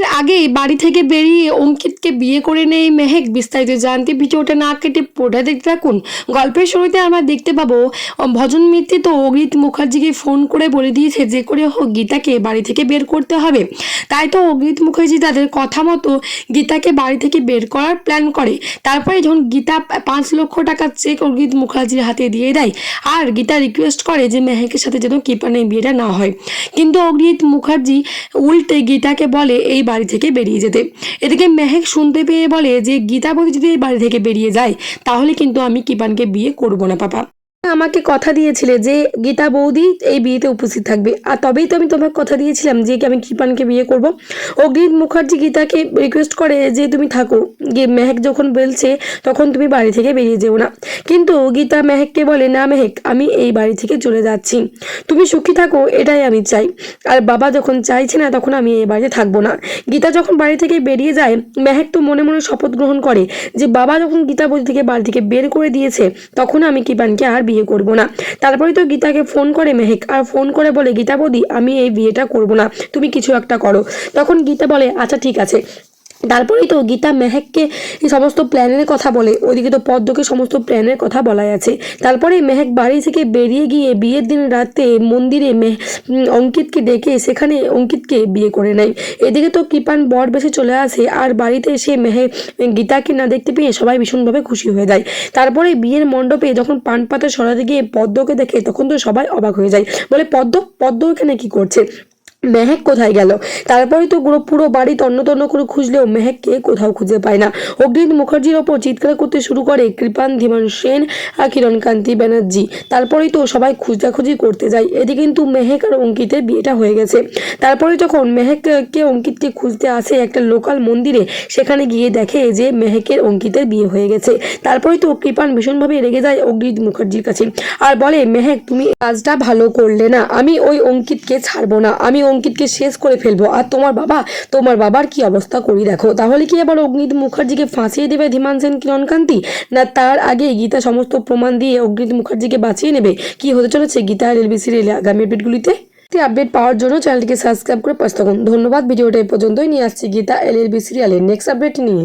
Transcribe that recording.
এর আগেই বাড়ি থেকে বেরিয়ে অঙ্কিতকে বিয়ে করে নেই মেহেক। বিস্তারিত জানতে ভিডিওটা না কেটে পোটা দেখতে থাকুন। গল্পের শুরুতে আমরা দেখতে পাবো, ভজন মিত্তি তো অগ্রিত মুখার্জিকে ফোন করে বলে দিয়েছে যে করে হোক গীতাকে বাড়ি থেকে বের করতে হবে। তাই তো অগ্রিত মুখার্জি তাদের কথা মতো গীতাকে বাড়ি থেকে বের করার প্ল্যান করে। তারপরে যখন গীতা পাঁচ লক্ষ টাকার চেক অগ্রিত মুখার্জির হাতে দিয়ে দেয়, আর গীতা রিকোয়েস্ট করে যে মেহেকের সাথে যেন কৃপানের বিয়েটা না হয়। কিন্তু অগ্রিত মুখার্জি উল্টে গীতাকে বলে, এই বাড়ি থেকে বেরিয়ে যেতে। এদিকে মেহেক শুনতে পেয়ে বলে যে গীতা বৌদি যদি এই বাড়ি থেকে বেরিয়ে যায়, তাহলে কিন্তু আমি কিপানকে বিয়ে করব না, পাপা। আমাকে কথা দিয়েছিলে যে গীতা বৌদি এই বিয়েতে উপস্থিত থাকবে। আর তবেই তো আমি তোমাকে কথা দিয়েছিলাম যে আমি কৃপানকে বিয়ে করব। অগ্নিত মুখার্জি গীতাকে রিকোয়েস্ট করে যে তুমি থাকো। গিয়ে মেহেক যখন বলছে, তখন তুমি বাড়ি থেকে বেরিয়ে যেও না। কিন্তু গীতা মেহেককে বলে, না মেহেক, আমি এই বাড়ি থেকে চলে যাচ্ছি। তুমি সুখী থাকো, এটাই আমি চাই। আর বাবা যখন চাইছে না, তখন আমি এই বাড়িতে থাকব না। গীতা যখন বাড়ি থেকে বেরিয়ে যায়, মেহেক তো মনে মনে শপথ গ্রহণ করে যে বাবা যখন গীতা বৌদি থেকে বাড়ি থেকে বের করে দিয়েছে, তখন আমি কৃপানকে আর বিয়ে করব না। তারপরে তো গীতাকে ফোন করে মেহেক। আর ফোন করে বলে গীতা বৌদি আমি এই বিয়েটা করব না। তুমি কিছু একটা করো। তখন গীতা বলে আচ্ছা ঠিক আছে। তারপরেই তো গীতা মেহেককে সমস্ত প্ল্যানের কথা বলে ওইদিকে তো পদ্মকে সমস্ত প্ল্যানের কথা বলা আছে। তারপরে মেহেক বাড়ি থেকে বেরিয়ে গিয়ে বিয়ের দিন রাতে মন্দিরে মেহ অঙ্কিতকে ডেকে সেখানে অঙ্কিতকে বিয়ে করে নেয়। এদিকে তো কৃপান বর বেশে চলে আসে, আর বাড়িতে এসে মেহে গীতাকে না দেখতে পেয়ে সবাই ভীষণভাবে খুশি হয়ে যায়। তারপরে বিয়ের মণ্ডপে যখন পান পাতা সরাতে গিয়ে পদ্মকে দেখে, তখন তো সবাই অবাক হয়ে যায়। বলে, পদ্ম পদ্ম এখানে কি করছে? মেহেক কোথায় গেল? তারপরে তো পুরো পুরো বাড়ি তন্ন করে খুঁজলেও মেহেককে কোথাও খুঁজে পায় না। অগ্নিত মুখার্জির ওপর চিৎকার করতে শুরু করে কৃপান, ধীমান সেন আর কিরণকান্তি ব্যানার্জি। তারপরেই তো সবাই খুঁজাখুঁজি করতে যায়। এদিকে কিন্তু মেহেক আর অঙ্কিতের বিয়েটা হয়ে গেছে। তারপরে যখন মেহেককে অঙ্কিতকে খুঁজতে আসে একটা লোকাল মন্দিরে, সেখানে গিয়ে দেখে যে মেহেকের অঙ্কিতের বিয়ে হয়ে গেছে। তারপরে তো কৃপান ভীষণভাবে রেগে যায় অগ্নিত মুখার্জির কাছে। আর বলে, মেহেক, তুমি কাজটা ভালো করলে না। আমি ওই অঙ্কিতকে ছাড়বো না। আমি অঙ্কিতকে শেষ করে ফেলব। আর তোমার বাবা, তোমার বাবার কি অবস্থা করি দেখো। তাহলে কি আবার অগ্নিত মুখার্জিকে ফাঁসিয়ে দেবে ধীমান সেন কিরণকান্তি? না তার আগে গীতা সমস্ত প্রমাণ দিয়ে অগ্নিত মুখার্জিকে বাঁচিয়ে নেবে? কি হতে চলেছে গীতা রেলবে সিরিয়ালে আগামী আপডেটগুলিতে? আপডেট পাওয়ার জন্য চ্যানেলটিকে সাবস্ক্রাইব করে পাশে থাকুন। ধন্যবাদ। ভিডিওটা এই পর্যন্তই। নিয়ে আসছি গীতা এল এল বি সিরিয়ালের নেক্সট আপডেট নিয়ে।